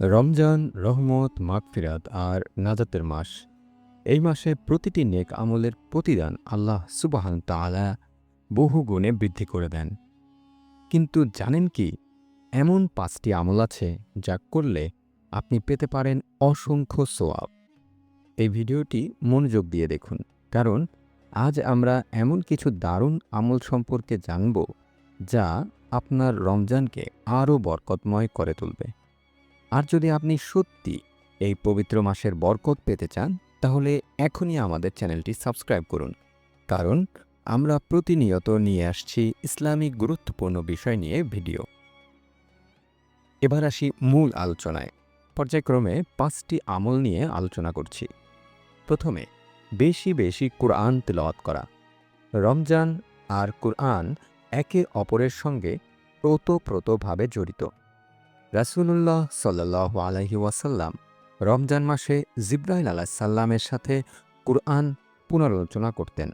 রমজান, রহমত, মাগফিরাত আর নাজাতের মাস। এই মাসে প্রতিটি নেক আমলের প্রতিদান আল্লাহ সুবাহান তাআলা বহু গুণে বৃদ্ধি করে দেন। কিন্তু জানেন কি, এমন পাঁচটি আমল আছে যা করলে আপনি পেতে পারেন অসংখ্য সোয়াব এই ভিডিওটি মনোযোগ দিয়ে দেখুন, কারণ আজ আমরা এমন কিছু দারুণ আমল সম্পর্কে জানব যা আপনার রমজানকে আরও বরকতময় করে তুলবে। আর যদি আপনি সত্যি এই পবিত্র মাসের বরকত পেতে চান, তাহলে এখনই আমাদের চ্যানেলটি সাবস্ক্রাইব করুন। কারণ আমরা প্রতিনিয়ত নিয়ে আসছি ইসলামিক গুরুত্বপূর্ণ বিষয় নিয়ে ভিডিও। এবার আসি মূল আলোচনায়। পর্যায়ক্রমে পাঁচটি আমল নিয়ে আলোচনা করছি। প্রথমে, বেশি বেশি কোরআন তেলাওয়াত করা। রমজান আর কোরআন একে অপরের সঙ্গে প্রতপ্রতভাবে জড়িত। রাসূলুল্লাহ সাল্লাহ আলহি ওয়াসাল্লাম রমজান মাসে জিব্রাইল আলাহিসাল্লামের সাথে কুরআন পুনরালোচনা করতেন।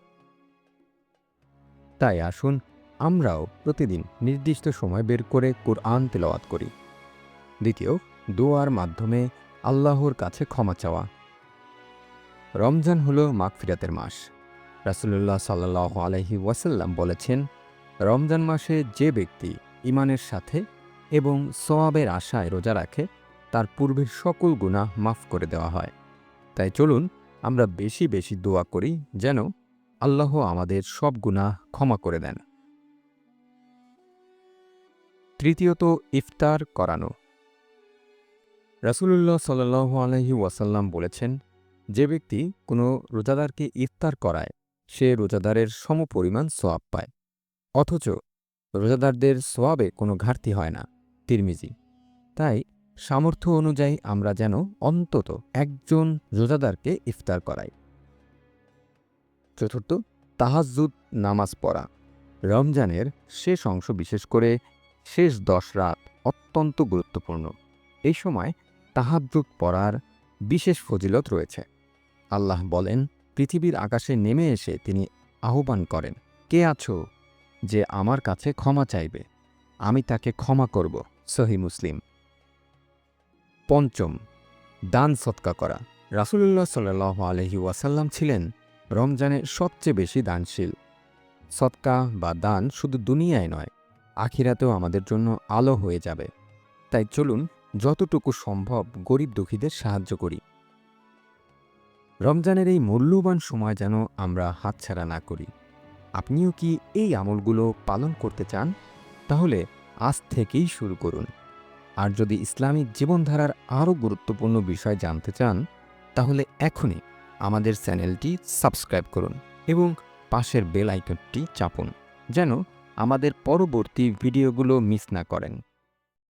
তাই আসুন আমরাও প্রতিদিন নির্দিষ্ট সময় বের করে কুরআন তেলাওয়াত করি। দ্বিতীয়, দোয়ার মাধ্যমে আল্লাহর কাছে ক্ষমা চাওয়া। রমজান হল মাগফিরাতের মাস। রাসূলুল্লাহ সাল্লাহ আলহি ওয়াসাল্লাম বলেছেন, রমজান মাসে যে ব্যক্তি ইমানের সাথে এবং সওয়াবের আশায় রোজা রাখে, তার পূর্বের সকল গুনাহ মাফ করে দেওয়া হয়। তাই চলুন আমরা বেশি বেশি দোয়া করি যেন আল্লাহ আমাদের সব গুনাহ ক্ষমা করে দেন। তৃতীয়ত, ইফতার করানো। রাসূলুল্লাহ সাল্লাহ আলহি ওয়াসাল্লাম বলেছেন, যে ব্যক্তি কোনো রোজাদারকে ইফতার করায়, সে রোজাদারের সমপরিমাণ সোয়াব পায়। অথচ রোজাদারদের সোয়াবে কোনো ঘাটতি হয় না। তিরমিজি। তাই সামর্থ্য অনুযায়ী আমরা যেন অন্তত একজন রোজাদারকে ইফতার করাই। চতুর্থ তাহাজুদ নামাজ পড়া। রমজানের শেষ অংশ বিশেষ করে শেষ দশ রাত অত্যন্ত গুরুত্বপূর্ণ। এই সময় তাহাজুদ পড়ার বিশেষ ফজিলত রয়েছে। আল্লাহ বলেন, পৃথিবীর আকাশে নেমে এসে তিনি আহ্বান করেন, কে আছো যে আমার কাছে ক্ষমা চাইবে? আমি তাকে ক্ষমা করব। সহি মুসলিম। পঞ্চম, দান সৎকা করা। রাসুলুল্লাহ সাল্লাহ আলহি ওয়াসাল্লাম ছিলেন রমজানের সবচেয়ে বেশি দানশীল। সৎকা বা দান শুধু দুনিয়ায় নয়, আখিরাতেও আমাদের জন্য আলো হয়ে যাবে। তাই চলুন যতটুকু সম্ভব গরিব দুঃখীদের সাহায্য করি। রমজানের এই মূল্যবান সময় যেন আমরা হাতছাড়া না করি। আপনিও কি এই আমলগুলো পালন করতে চান? তাহলে আজ থেকেই শুরু করুন। আর যদি ইসলামিক জীবনধারার আরও গুরুত্বপূর্ণ বিষয় জানতে চান, তাহলে এখনই আমাদের চ্যানেলটি সাবস্ক্রাইব করুন এবং পাশের বেল আইকনটি চাপুন, যেন আমাদের পরবর্তী ভিডিওগুলো মিস না করেন।